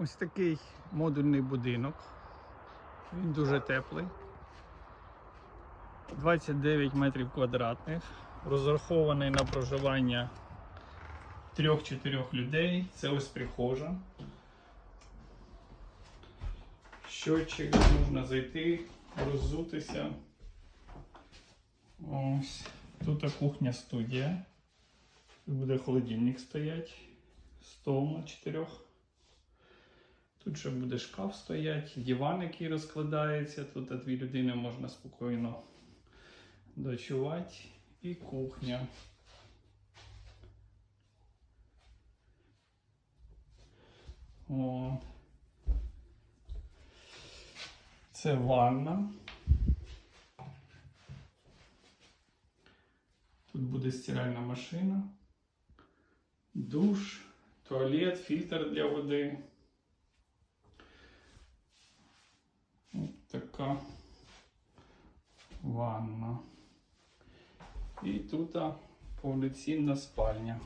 Ось такий модульний будинок. Він дуже теплий. 29 метрів квадратних. Розрахований на проживання 3-4 людей. Це ось прихожа. Щочик можна зайти, роззутися. Ось. Тут кухня студія. Тут буде холодильник стоять. Стол на чотирьох. Тут ще буде шкаф стоять, диван, який розкладається. Тут дві людини можна спокійно дочувати. І кухня. О. Це ванна. Тут буде стиральна машина, душ, туалет, фільтр для води. Ось така ванна. І тут повноцінна спальня.